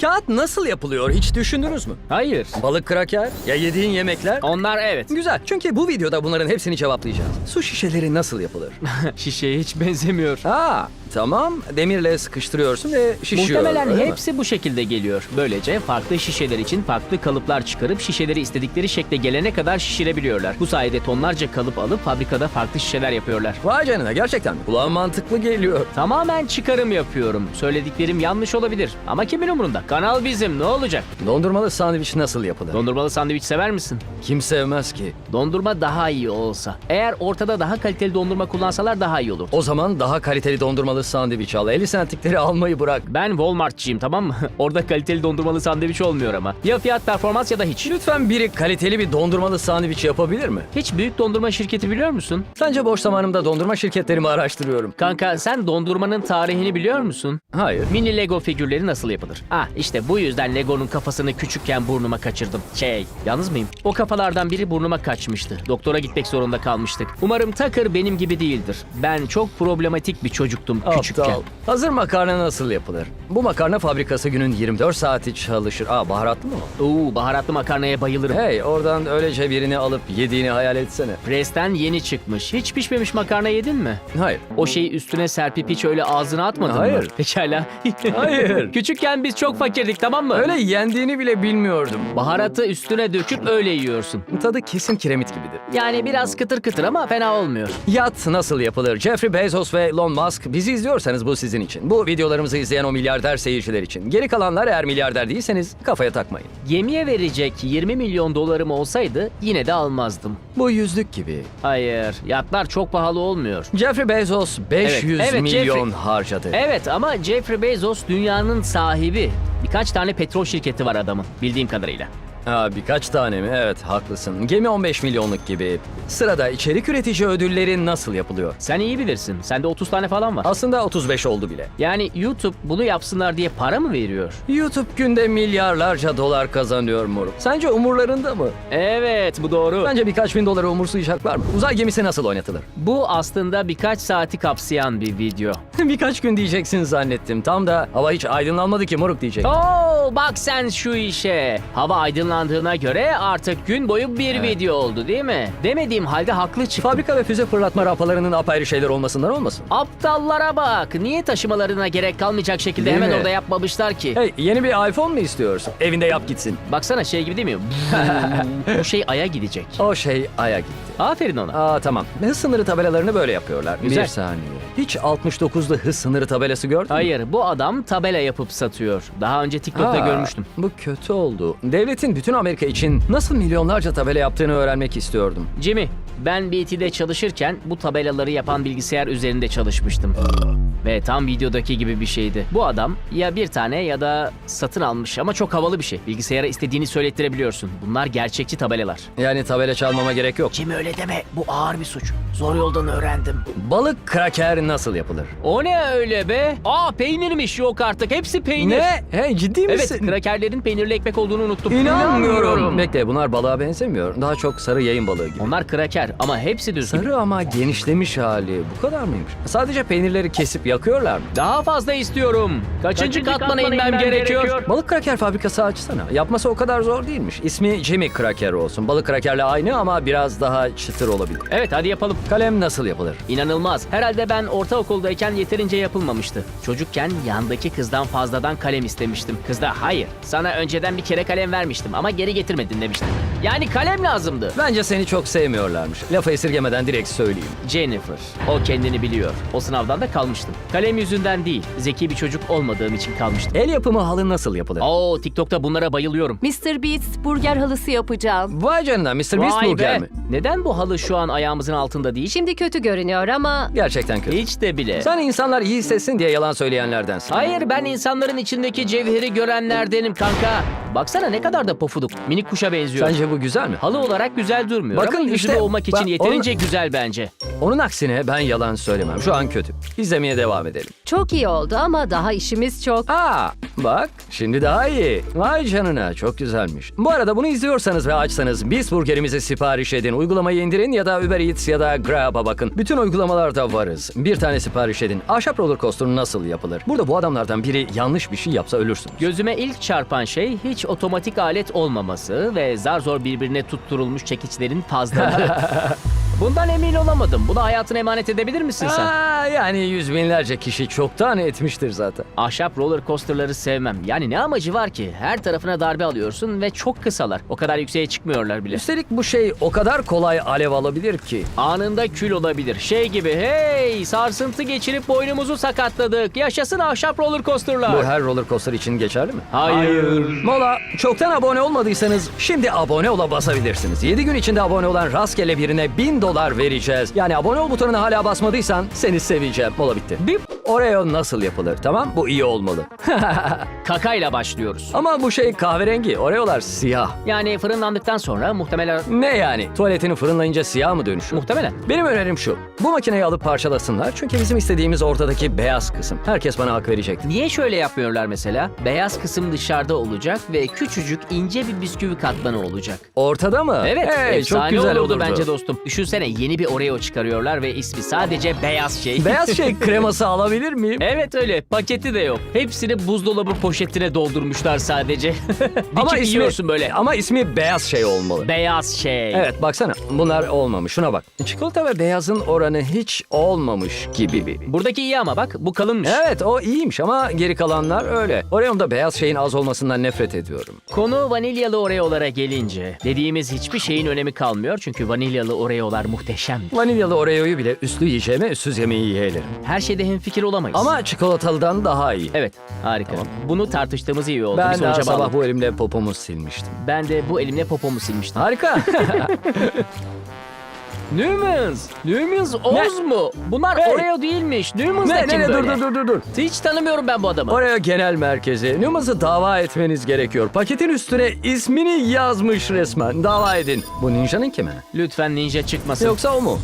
Kağıt nasıl yapılıyor hiç düşündünüz mü? Hayır. Balık kraker, ya yediğin yemekler? Onlar evet. Güzel. Çünkü bu videoda bunların hepsini cevaplayacağız. Su şişeleri nasıl yapılır? Şişeye hiç benzemiyor. Aa, tamam. Demirle sıkıştırıyorsun ve şişiyor. Muhtemelen öyle mi? hepsi bu şekilde geliyor. Böylece farklı şişeler için farklı kalıplar çıkarıp şişeleri istedikleri şekle gelene kadar şişirebiliyorlar. Bu sayede tonlarca kalıp alıp fabrikada farklı şişeler yapıyorlar. Vay canına gerçekten mi? Kulağa mantıklı geliyor. Tamamen çıkarım yapıyorum. Söylediklerim yanlış olabilir. Ama kimin umurunda? Kanal bizim ne olacak? Dondurmalı sandviç nasıl yapılır? Dondurmalı sandviç sever misin? Kim sevmez ki? Dondurma daha iyi olsa. Eğer ortada daha kaliteli dondurma kullansalar daha iyi olur. O zaman daha kaliteli dondurmalı sandviç al. 50 centlikleri almayı bırak. Ben Walmart'çıyım tamam mı? Orada kaliteli dondurmalı sandviç olmuyor ama. Ya fiyat performans ya da hiç. Lütfen biri kaliteli bir dondurmalı sandviç yapabilir mi? Hiç büyük dondurma şirketi biliyor musun? Sence boş zamanımda dondurma şirketlerimi araştırıyorum. Kanka sen dondurmanın tarihini biliyor musun? Hayır. Mini Lego figürleri nasıl yapılır? Ah işte bu yüzden Lego'nun kafasını küçükken burnuma kaçırdım. Şey, yalnız mıyım? O kafalardan biri burnuma kaçmıştı. Doktora gitmek zorunda kalmıştık. Umarım Tucker benim gibi değildir. Ben çok problematik bir çocuktum küçükken. Aptal. Hazır makarna nasıl yapılır? Bu makarna fabrikası günün 24 saati çalışır. Aa baharatlı mı? o? Oo, baharatlı makarnaya bayılırım. Hey oradan öylece birini alıp yediğini hayal etsene. Presten yeni çıkmış. Hiç pişmemiş makarna yedin mi? Hayır. O şeyi üstüne serpip hiç öyle ağzına atmadın mı? Hayır. Pekala. Hayır. Küçükken biz çok fakirdik tamam mı? Öyle yendiğini bile bilmiyordum. Baharatı üstüne döküp öyle yiyorsun. Tadı kesin kiremit gibidir. Yani biraz kıtır kıtır ama fena olmuyor. Yat nasıl yapılır? Jeffrey Bezos ve Elon Musk bizi izliyorsanız bu sizin için. Bu videolarımızı izleyen o milyarder seyirciler için. Geri kalanlar eğer milyarder değilseniz kafaya takmayın. Gemiye verecek 20 milyon dolarım olsaydı yine de almazdım. Bu yüzlük gibi. Hayır, yatlar çok pahalı olmuyor. Jeffrey Bezos 500 evet, milyon Jeffrey- harcadı. Evet ama Jeffrey Bezos dünyanın sahibi. Birkaç tane petrol şirketi var adamın bildiğim kadarıyla. Ha, birkaç tane mi? Evet haklısın. Gemi 15 milyonluk gibi. Sırada içerik üretici ödülleri nasıl yapılıyor? Sen iyi bilirsin. Sende 30 tane falan var. Aslında 35 oldu bile. Yani YouTube bunu yapsınlar diye para mı veriyor? YouTube günde milyarlarca dolar kazanıyor moruk. Sence umurlarında mı? Evet bu doğru. Bence birkaç bin doları umursayacaklar mı? Uzay gemisi nasıl oynatılır? Bu aslında birkaç saati kapsayan bir video. birkaç gün diyeceksin zannettim. Tam da hava hiç aydınlanmadı ki moruk diyecek. Oo bak sen şu işe. Hava aydınlandığına göre artık gün boyu bir video oldu değil mi? Demediğim halde haklı çıktım. Fabrika ve füze fırlatma rampalarının apayrı şeyler olmasından olmasın? Aptallara bak. Niye taşımalarına gerek kalmayacak şekilde Değil hemen mi? orada yapmamışlar ki? Hey yeni bir iPhone mu istiyorsun? Evinde yap gitsin. Baksana şey gibi değil mi? Bu şey aya gidecek. O şey aya gitti. Aferin ona. Aa tamam. Hız sınırı tabelalarını böyle yapıyorlar. Güzel. Bir saniye. Hiç 69'lu hız sınırı tabelası gördün mü? Hayır bu adam tabela yapıp satıyor. Daha önce TikTok'ta Aa, görmüştüm. Bu kötü oldu. Devletin bütün Amerika için nasıl milyonlarca tabela yaptığını öğrenmek istiyordum. Jimmy, ben BT'de çalışırken bu tabelaları yapan bilgisayar üzerinde çalışmıştım. Ve tam videodaki gibi bir şeydi. Bu adam ya bir tane ya da satın almış ama çok havalı bir şey. Bilgisayara istediğini söylettirebiliyorsun. Bunlar gerçekçi tabelalar. Yani tabela çalmama gerek yok. Jimmy öyle deme. Bu ağır bir suç. Zor yoldan öğrendim. Balık kraker nasıl yapılır? O ne öyle be? Aa peynirmiş yok artık. Hepsi peynir. Ne? Hey ciddi Evet, misin? krakerlerin peynirli ekmek olduğunu unuttum. İnanmıyorum. Bekle bunlar balığa benzemiyor. Daha çok sarı yayın balığı gibi. Onlar kraker ama hepsi düzgün. Sarı ama genişlemiş hali. Bu kadar mıymış? Sadece peynirleri kesip yakıyorlar mı? Daha fazla istiyorum. Kaçıncı, katmana inmem, gerekiyor? Balık kraker fabrikası açsana. Yapması o kadar zor değilmiş. İsmi Jimmy Kraker olsun. Balık krakerle aynı ama biraz daha çıtır olabilir. Evet hadi yapalım. Kalem nasıl yapılır? İnanılmaz. Herhalde ben ortaokuldayken yeterince yapılmamıştı. Çocukken yandaki kızdan fazladan kalem istemiştim. Kız da hayır sana önceden bir kere kalem vermiştim ama geri getirmedin demişti. Yani kalem lazımdı. Bence seni çok sevmiyorlarmış. Lafı esirgemeden direkt söyleyeyim. Jennifer. O kendini biliyor. O sınavdan da kalmıştım. Kalem yüzünden değil. Zeki bir çocuk olmadığım için kalmıştım. El yapımı halı nasıl yapılır? Oo TikTok'ta bunlara bayılıyorum. Mr. Beast burger halısı yapacağım. Vay canına Mr. Beast Vay Burger be. mi? Neden bu halı şu an ayağımızın altında değil? Şimdi kötü görünüyor ama Gerçekten kötü. Hiç de bile. Sen insanlar iyi hissetsin diye yalan söyleyenlerdensin. Hayır ben insanların içindeki cevheri görenlerdenim kanka. Baksana ne kadar da pofuduk. Minik kuşa benziyor. Sence bu güzel mi? Halı olarak güzel durmuyor Bakın ama işte, olmak için yeterince güzel bence. Onun aksine ben yalan söylemem. Şu an kötü. İzlemeye devam edelim. Çok iyi oldu ama daha işimiz çok. Aa, bak şimdi daha iyi. Vay canına çok güzelmiş. Bu arada bunu izliyorsanız ve açsanız Beast Burger'imizi sipariş edin. Uygulamayı indirin ya da Uber Eats ya da Grab'a bakın. Bütün uygulamalarda varız. Bir tane sipariş edin. Ahşap roller coaster nasıl yapılır? Burada bu adamlardan biri yanlış bir şey yapsa ölürsünüz. Gözüme ilk çarpan şey hiç otomatik alet olmaması ve zar zor birbirine tutturulmuş çekiçlerin fazlalığı. Bundan emin olamadım. Buna hayatını emanet edebilir misin sen? Aa, yani yüz binlerce kişi çoktan etmiştir zaten. Ahşap roller coasterları sevmem. Yani ne amacı var ki? Her tarafına darbe alıyorsun ve çok kısalar. O kadar yükseğe çıkmıyorlar bile. Üstelik bu şey o kadar kolay alev alabilir ki. Anında kül olabilir. Şey gibi hey sarsıntı geçirip boynumuzu sakatladık. Yaşasın ahşap roller coasterlar. Bu her roller coaster için geçerli mi? Hayır. Mola, çoktan abone olmadıysanız şimdi abone ola basabilirsiniz. 7 gün içinde abone olan rastgele birine 1000 dolar vereceğiz. Yani abone ol butonuna hala basmadıysan seni seveceğim. Mola bitti. Bip. Oreo nasıl yapılır tamam? Bu iyi olmalı. Kakayla başlıyoruz. Ama bu şey kahverengi. Oreo'lar siyah. Yani fırınlandıktan sonra muhtemelen Ne yani? Tuvaletini fırınlayınca siyah mı dönüşüyor? muhtemelen Benim önerim şu. Bu makineyi alıp parçalasınlar. Çünkü bizim istediğimiz ortadaki beyaz kısım. Herkes bana hak verecektir. Niye şöyle yapmıyorlar mesela? Beyaz kısım dışarıda olacak ve küçücük ince bir bisküvi katmanı olacak. Ortada mı? Evet, Hey, çok güzel olurdu, olurdu. bence dostum. Düşünsene yeni bir Oreo çıkarıyorlar ve ismi sadece beyaz şey. Beyaz şey kreması alabilir miyim? Evet öyle. Paketi de yok. Hepsini buzdolabı poşetine doldurmuşlar sadece. Dikip yiyorsun böyle. Ama ismi beyaz şey olmalı. Beyaz şey. Evet baksana bunlar olmamış. Şuna bak. Çikolata ve beyazın oranı hiç olmamış gibi. Buradaki iyi ama bak bu kalınmış. Evet o iyiymiş ama geri kalanlar öyle. Oreo'mda beyaz şeyin az olmasından nefret ediyorum. Konu vanilyalı Oreo'lara gelince dediğimiz hiçbir şeyin önemi kalmıyor çünkü vanilyalı Oreo'lar muhteşem. Vanilyalı Oreo'yu bile üstlü yiyeceğime üstsüz yemeği yeğlerim. Her şeyde hemfikir olamayız. Ama çikolatalıdan daha iyi. Evet harika. Bunu tartıştığımız iyi oldu. bir Ben daha sonuca sabah bağlı. bu elimle popomu silmiştim. Ben de bu elimle popomu silmiştim. Harika. Newmans! Newmans Oz mu? Bunlar Hey! Oreo değilmiş. Newmans da ne kim ne ne dur böyle? dur dur dur dur. Hiç tanımıyorum ben bu adamı. Oreo genel merkezi. Numas'ı dava etmeniz gerekiyor. Paketin üstüne ismini yazmış resmen. Dava edin. Bu Ninja'nın kimi? Lütfen ninja çıkmasın. Yoksa o mu?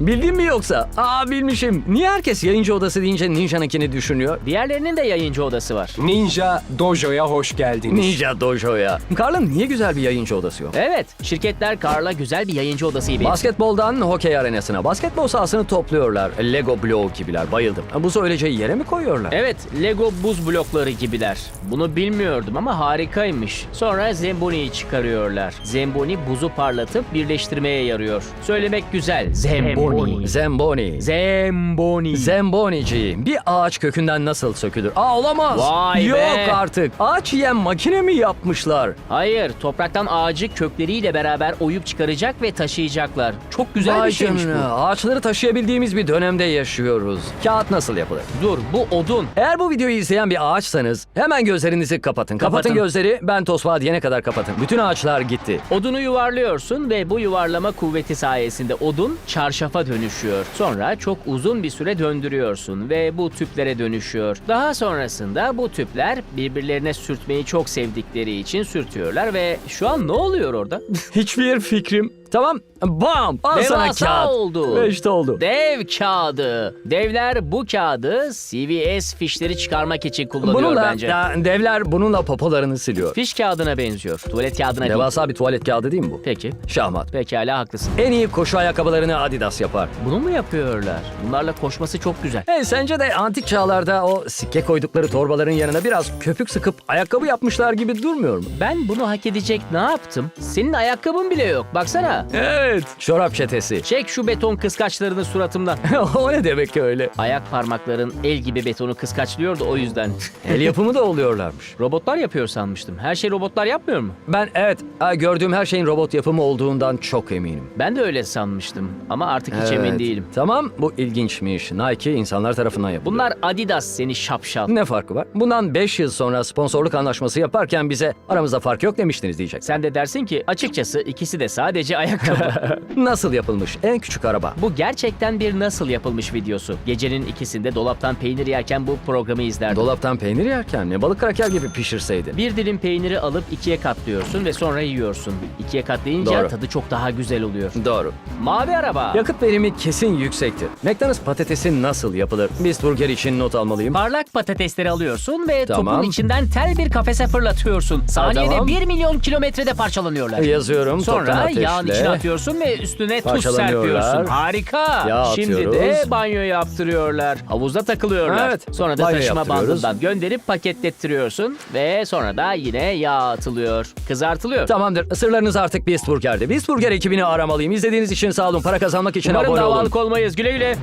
Bildin mi yoksa? Aa bilmişim. Niye herkes yayıncı odası deyince Ninja'nınkini düşünüyor? Diğerlerinin de yayıncı odası var. Ninja Dojo'ya hoş geldiniz. Ninja Dojo'ya. Carl'ın niye güzel bir yayıncı odası yok? Evet, şirketler Karl'a güzel bir yayıncı odası gibi. Basketboldan hokey arenasına. Basketbol sahasını topluyorlar. Lego bloğu gibiler. Bayıldım. Buzu öylece yere mi koyuyorlar? Evet, Lego buz blokları gibiler. Bunu bilmiyordum ama harikaymış. Sonra Zemboni'yi çıkarıyorlar. Zemboni buzu parlatıp birleştirmeye yarıyor. Söylemek güzel. Zemboni. Zemboni. Zemboni. Zembonici. Bir ağaç kökünden nasıl sökülür? Aa olamaz. Vay Yok be. artık. Ağaç yiyen makine mi yapmışlar? Hayır, topraktan ağacı kökleriyle beraber oyup çıkaracak ve taşıyacaklar. Çok güzel Vay bir şeymiş canına. Ağaçları taşıyabildiğimiz bir dönemde yaşıyoruz. Kağıt nasıl yapılır? bu. Dur, bu odun. Eğer bu videoyu izleyen bir ağaçsanız hemen gözlerinizi kapatın. Kapatın, Kapatın. gözleri. Ben tosbağa diyene kadar kapatın. Bütün ağaçlar gitti. Odunu yuvarlıyorsun ve bu yuvarlama kuvveti sayesinde odun çarşafa dönüşüyor. Sonra çok uzun bir süre döndürüyorsun ve bu tüplere dönüşüyor. Daha sonrasında bu tüpler birbirlerine sürtmeyi çok sevdikleri için sürtüyorlar ve şu an ne oluyor orada? Hiçbir fikrim. Tamam. Bam. Al sana Devasa kağıt. oldu. Ve işte oldu. Dev kağıdı. Devler bu kağıdı CVS fişleri çıkarmak için kullanıyor Bununla bence. ya, devler bununla popolarını siliyor. Fiş kağıdına benziyor. Tuvalet kağıdına değil. Devasa bir tuvalet kağıdı değil mi bu? Peki. Şahmat. Pekala haklısın. En iyi koşu ayakkabılarını Adidas yapar. Bunu mu yapıyorlar? Bunlarla koşması çok güzel. Hey sence de antik çağlarda o sikke koydukları torbaların yanına biraz köpük sıkıp ayakkabı yapmışlar gibi durmuyor mu? Ben bunu hak edecek ne yaptım? Senin ayakkabın bile yok. Baksana. Evet. Çorap çetesi. Çek şu beton kıskaçlarını suratımdan. o ne demek ki öyle? Ayak parmakların el gibi betonu kıskaçlıyordu o yüzden. El yapımı da oluyorlarmış. robotlar yapıyor sanmıştım. Her şey robotlar yapmıyor mu? Ben evet ha, gördüğüm her şeyin robot yapımı olduğundan çok eminim. Ben de öyle sanmıştım. Ama artık hiç Evet. emin değilim. Tamam bu ilginçmiş. Nike insanlar tarafından yapılıyor. Bunlar Adidas seni şapşal. Ne farkı var? Bundan 5 yıl sonra sponsorluk anlaşması yaparken bize aramızda fark yok demiştiniz diyecek. Sen de dersin ki açıkçası ikisi de sadece ayakkabı. Nasıl yapılmış en küçük araba? bu gerçekten bir nasıl yapılmış videosu. Gecenin ikisinde dolaptan peynir yerken bu programı izlerdim. Dolaptan peynir yerken ne balık kraker gibi pişirseydin. bir dilim peyniri alıp ikiye katlıyorsun ve sonra yiyorsun. İkiye katlayınca Doğru. tadı çok daha güzel oluyor. Doğru. Mavi araba. Yakıt verimi kesin yüksektir. McDonald's patatesi nasıl yapılır? Beast Burger için not almalıyım. Parlak patatesleri alıyorsun ve Tamam. topun içinden tel bir kafese fırlatıyorsun. Saniyede tamam. 1 milyon kilometrede parçalanıyorlar. Yazıyorum toptan Sonra ateşle. İçine atıyorsun ve üstüne tuz Parçalanıyorlar. serpiyorsun. Harika. Yağ Şimdi de atıyoruz. banyo yaptırıyorlar. Havuzda takılıyorlar. Evet, Sonra da banyo taşıma yaptırıyoruz. bandından gönderip paketlettiriyorsun ve sonra da yine yağ atılıyor. Kızartılıyor. Tamamdır. Sırlarınız artık Beast Burger'de. Beast Burger ekibini aramalıyım. İzlediğiniz için sağ olun. Para kazanmak için Umarım abone olun. davalık olmayız. Güle güle.